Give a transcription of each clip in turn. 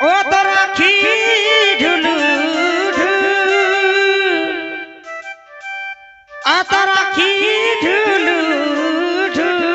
ও তো রাখি ঢুলু আতা রাখি ঢুলু ঢুলু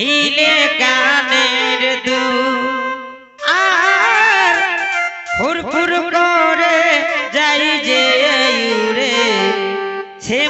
হিলে কানের দু আর ফুরফুর করে যাই যে উড়ে সে